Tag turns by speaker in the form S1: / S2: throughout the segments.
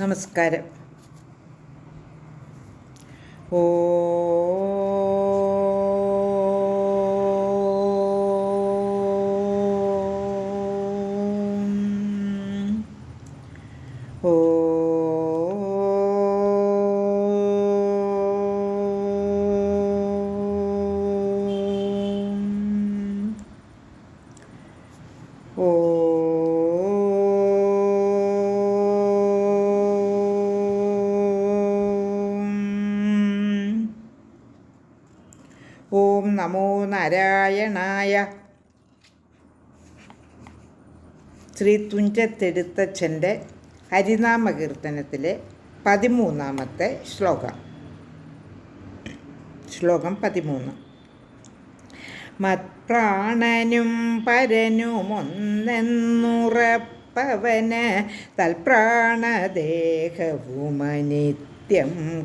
S1: നമസ്കാരം. ഓ ഓ. ഓം നമോ നാരായണായ. ശ്രീ തുഞ്ചത്തെടുത്തച്ഛന്റെ ഹരിനാമകീർത്തനത്തിലെ പതിമൂന്നാമത്തെ ശ്ലോകം. ശ്ലോകം പതിമൂന്ന്. മത്പ്രാണനും പരനുമൊന്നെന്നുറപ്പവന് തൽപ്രാണദേഹവുമനിത്യം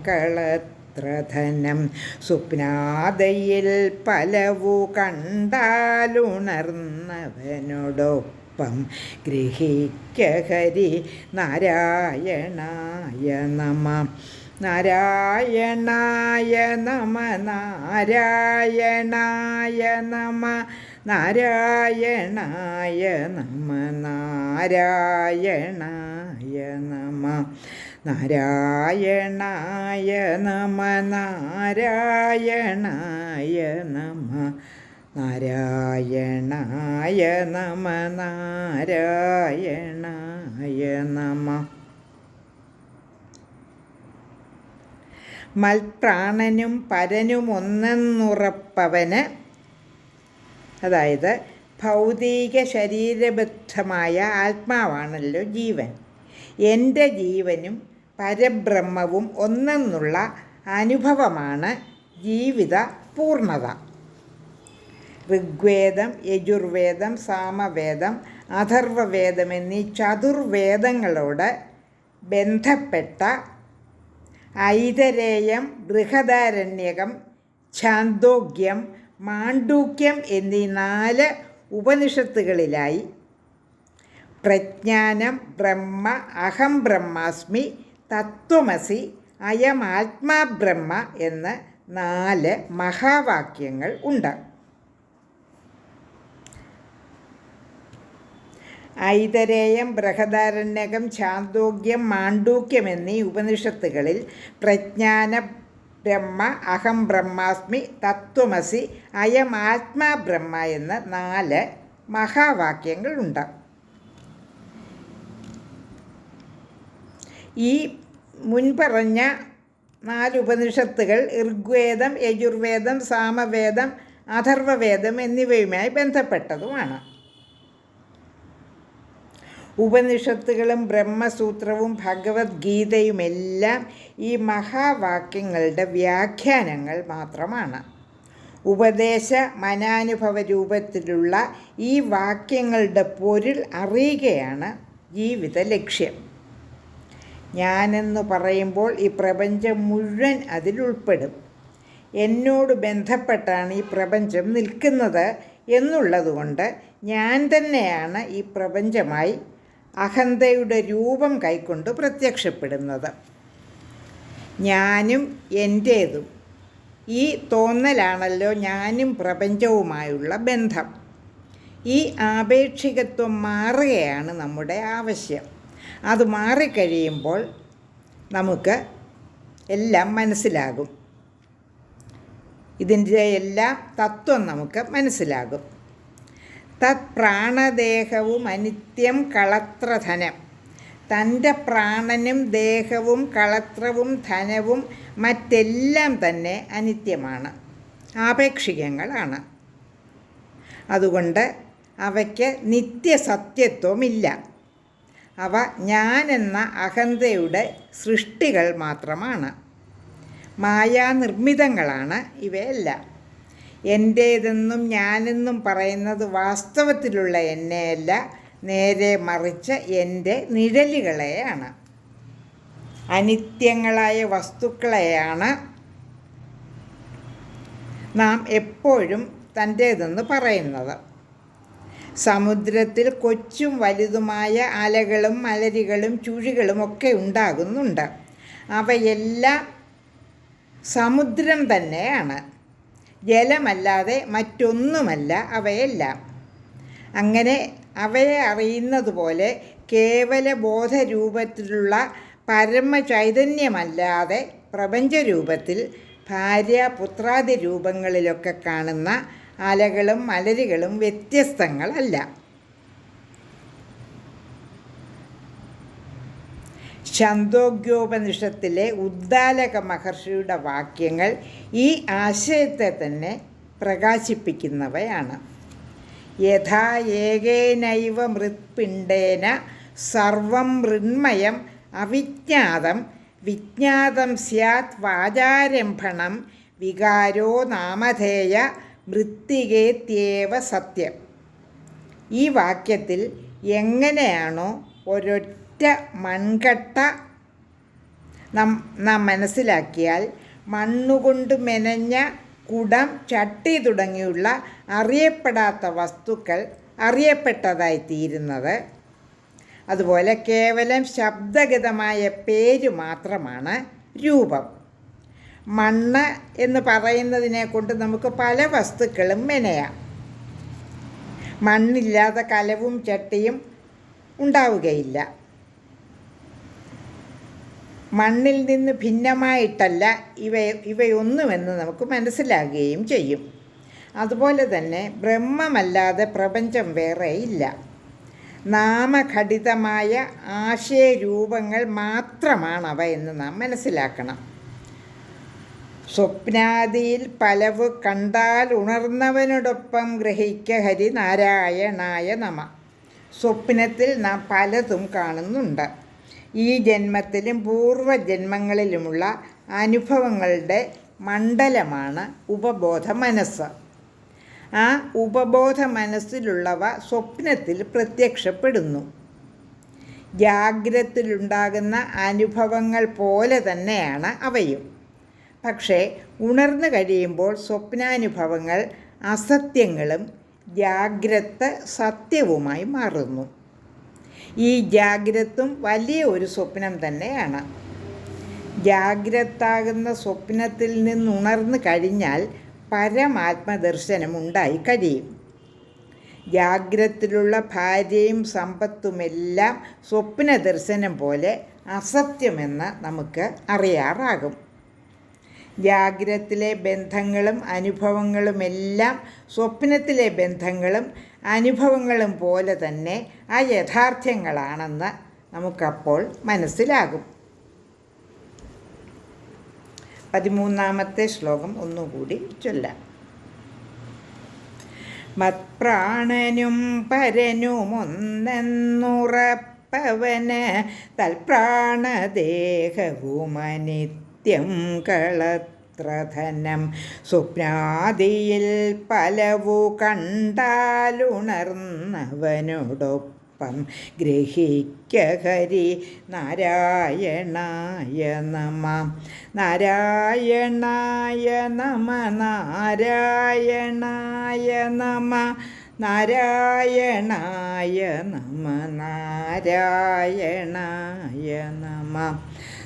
S1: കളത്രധനം സ്വപ്നാദയിൽ പലവു കണ്ടാലുണർന്നവനോടൊപ്പം ഗ്രഹിക്കഹരി നാരായണായ നമ. നാരായണായ നമ നാരായണായ നമ നാരായണായ നമ നാരായണായ നമ. നാരായണായ നമ നാരായണായ നമ നാരായണായ നമ നാരായണായ നമ. മൽപ്രാണനും പരനും ഒന്നെന്നുറപ്പവന് അതായത് ഭൗതിക ശരീരബദ്ധമായ ആത്മാവാണല്ലോ ജീവൻ. എന്റെ ജീവനും പരബ്രഹ്മവും ഒന്നെന്നുള്ള അനുഭവമാണ് ജീവിത പൂർണത. ഋഗ്വേദം യജുർവേദം സാമവേദം അഥർവവേദം എന്നീ ചതുർവേദങ്ങളോട് ബന്ധപ്പെട്ട ഐതരേയം ബൃഹദാരണ്യകം ഛാന്തോഗ്യം മാണ്ഡൂക്യം എന്നീ നാല് ഉപനിഷത്തുകളിലായി പ്രജ്ഞാനം ബ്രഹ്മ അഹം ബ്രഹ്മാസ്മി തത്വമസി അയം ബ്രഹ്മ എന്ന് നാല് മഹാവാക്യങ്ങൾ ഉണ്ട്. ഐതരേയം ബൃഹദാരണ്യകം ചാന്തോഗ്യം മാണ്ഡൂക്യം എന്നീ ഉപനിഷത്തുകളിൽ പ്രജ്ഞാന ബ്രഹ്മ അഹം ബ്രഹ്മാസ്മി തത്വമസി അയം ആത്മാ ബ്രഹ്മ എന്ന് നാല് മഹാവാക്യങ്ങളുണ്ട് ഈ മുൻപറഞ്ഞ നാല് ഉപനിഷത്തുകൾ ഋഗ്വേദം യജുർവേദം സാമവേദം അഥർവവേദം എന്നിവയുമായി ബന്ധപ്പെട്ടതുമാണ്. ഉപനിഷത്തുകളും ബ്രഹ്മസൂത്രവും ഭഗവത്ഗീതയുമെല്ലാം ഈ മഹാവാക്യങ്ങളുടെ വ്യാഖ്യാനങ്ങൾ മാത്രമാണ്. ഉപദേശ മനാനുഭവ രൂപത്തിലുള്ള ഈ വാക്യങ്ങളുടെ പൊരുൾ അറിയുകയാണ് ജീവിത ലക്ഷ്യം. ഞാനെന്ന് പറയുമ്പോൾ ഈ പ്രപഞ്ചം മുഴുവൻ അതിലുൾപ്പെടും എന്നോട് ബന്ധപ്പെട്ടാണ് ഈ പ്രപഞ്ചം നിൽക്കുന്നത് എന്നുള്ളതുകൊണ്ട് ഞാൻ തന്നെയാണ് ഈ പ്രപഞ്ചമായി അഹന്തയുടെ രൂപം കൈക്കൊണ്ട് പ്രത്യക്ഷപ്പെടുന്നത്. ഞാനും എന്റേതും. ഈ തോന്നലാണല്ലോ ഞാനും പ്രപഞ്ചവുമായുള്ള ബന്ധം. ഈ ആപേക്ഷികത്വം മാറുകയാണ് നമ്മുടെ ആവശ്യം. അത് മാറിക്കഴിയുമ്പോൾ നമുക്ക് എല്ലാം മനസ്സിലാകും. ഇതിന്റെ എല്ലാ തത്വം നമുക്ക് മനസ്സിലാകും. തത് പ്രാണദേഹവും അനിത്യം കളത്രധനം. തന്റെ പ്രാണനും ദേഹവും കളത്രവും ധനവും മറ്റെല്ലാം തന്നെ അനിത്യമാണ്. ആപേക്ഷികങ്ങളാണ്. അതുകൊണ്ട് അവയ്ക്ക് നിത്യസത്യത്വമില്ല. അവ ഞാനെന്ന അഹന്തയുടെ സൃഷ്ടികൾ മാത്രമാണ്. മായാനിർമ്മിതങ്ങളാണ് ഇവയെല്ലാം. എന്റേതെന്നും ഞാനെന്നും പറയുന്നത് വാസ്തവത്തിലുള്ള എന്നെയല്ല നേരെ മറിച്ച് എന്റെ നിഴലുകളെയാണ്. അനിത്യങ്ങളായ വസ്തുക്കളെയാണ് നാം എപ്പോഴും തന്റേതെന്ന് പറയുന്നത്. സമുദ്രത്തിൽ കൊച്ചും വലുതുമായ അലകളും മലരികളും ചുഴികളും ഒക്കെ ഉണ്ടാകുന്നുണ്ട്. അവയെല്ലാം സമുദ്രം തന്നെയാണ്. ജലമല്ലാതെ മറ്റൊന്നുമല്ല അവയെല്ലാം. അങ്ങനെ അവയെ അറിയുന്നത് പോലെ കേവല ബോധരൂപത്തിലുള്ള പരമചൈതന്യമല്ലാതെ പ്രപഞ്ചരൂപത്തിൽ ഭാര്യ പുത്രാദി രൂപങ്ങളിലൊക്കെ കാണുന്ന അലകളും മലരുകളും വ്യത്യസ്തങ്ങളല്ല. ഛന്ദോഗ്യോപനിഷത്തിലെ ഉദ്ദാലക മഹർഷിയുടെ വാക്യങ്ങൾ ഈ ആശയത്തെ തന്നെ പ്രകാശിപ്പിക്കുന്നവയാണ്. യഥാ ഏകേനൈവ മൃത്പിണ്ഡേന സർവം മൃണ്മയം അവിജ്ഞാതം വിജ്ഞാതം സ്യാത് വാചാരംഭണം വികാരോ നാമധേയ മൃത്തികേത്യേവ സത്യം. ഈ വാക്യത്തിൽ എങ്ങനെയാണോ ഒരൊറ്റ മൺകട്ട നാം നാം മനസ്സിലാക്കിയാൽ മണ്ണുകൊണ്ട് മെനഞ്ഞ കുടം ചട്ടി തുടങ്ങിയുള്ള അറിയപ്പെടാത്ത വസ്തുക്കൾ അറിയപ്പെട്ടതായി തീരുന്നത് അതുപോലെ കേവലം ശബ്ദഗതമായ പേര് മാത്രമാണ് രൂപം. മണ്ണ് എന്ന് പറയുന്നതിനെ കൊണ്ട് നമുക്ക് പല വസ്തുക്കളും മെനയാം. മണ്ണില്ലാതെ കലവും ചട്ടിയും ഉണ്ടാവുകയില്ല. മണ്ണിൽ നിന്ന് ഭിന്നമായിട്ടല്ല ഇവ ഇവയൊന്നുമെന്ന് നമുക്ക് മനസ്സിലാകുകയും ചെയ്യും. അതുപോലെ തന്നെ ബ്രഹ്മമല്ലാതെ പ്രപഞ്ചം വേറെ ഇല്ല. നാമഘടിതമായ ആശയരൂപങ്ങൾ മാത്രമാണവ എന്ന് നാം മനസ്സിലാക്കണം. സ്വപ്നാദിയിൽ പലവ് കണ്ടാൽ ഉണർന്നവനോടൊപ്പം ഗ്രഹിക്ക ഹരിനാരായണായ നമ. സ്വപ്നത്തിൽ നാം പലതും കാണുന്നുണ്ട്. ഈ ജന്മത്തിലും പൂർവജന്മങ്ങളിലുമുള്ള അനുഭവങ്ങളുടെ മണ്ഡലമാണ് ഉപബോധ മനസ്സ് ആ ഉപബോധ മനസ്സിലുള്ളവ സ്വപ്നത്തിൽ പ്രത്യക്ഷപ്പെടുന്നു. ജാഗ്രതത്തിലുണ്ടാകുന്ന അനുഭവങ്ങൾ പോലെ തന്നെയാണ് അവയും. പക്ഷേ ഉണർന്നു കഴിയുമ്പോൾ സ്വപ്നാനുഭവങ്ങൾ അസത്യങ്ങളും ജാഗ്രത സത്യവുമായി മാറുന്നു. ഈ ജാഗ്രത്തും വലിയ ഒരു സ്വപ്നം തന്നെയാണ്. ജാഗ്രതാകുന്ന സ്വപ്നത്തിൽ നിന്നുണർന്നു കഴിഞ്ഞാൽ പരമാത്മദർശനം ഉണ്ടായി കഴിയും. ജാഗ്രത്തിലുള്ള ഭാര്യയും സമ്പത്തുമെല്ലാം സ്വപ്ന ദർശനം പോലെ അസത്യമെന്ന് നമുക്ക് അറിയാറാകും. ജാഗ്രത്തിലെ ബന്ധങ്ങളും അനുഭവങ്ങളുമെല്ലാം സ്വപ്നത്തിലെ ബന്ധങ്ങളും അനുഭവങ്ങളും പോലെ തന്നെ ആ യഥാർത്ഥ്യങ്ങളാണെന്ന് നമുക്കപ്പോൾ മനസ്സിലാകും. പതിമൂന്നാമത്തെ ശ്ലോകം ഒന്നുകൂടി ചൊല്ലാം. മത്പ്രാണനും പരനുമൊന്നെന്നുറപ്പവന് തൽപ്രാണദേഹവുമനിത്യം കളത്രധനം സ്വപ്നാദിയിൽ പലവു കണ്ടാലുണർന്നവനോടൊപ്പം ഗ്രഹിക്ക ഹരി നാരായണായ നമ. നാരായണായ നമ നാരായണായ നമ നാരായണായ നമ നാരായണായ നമ.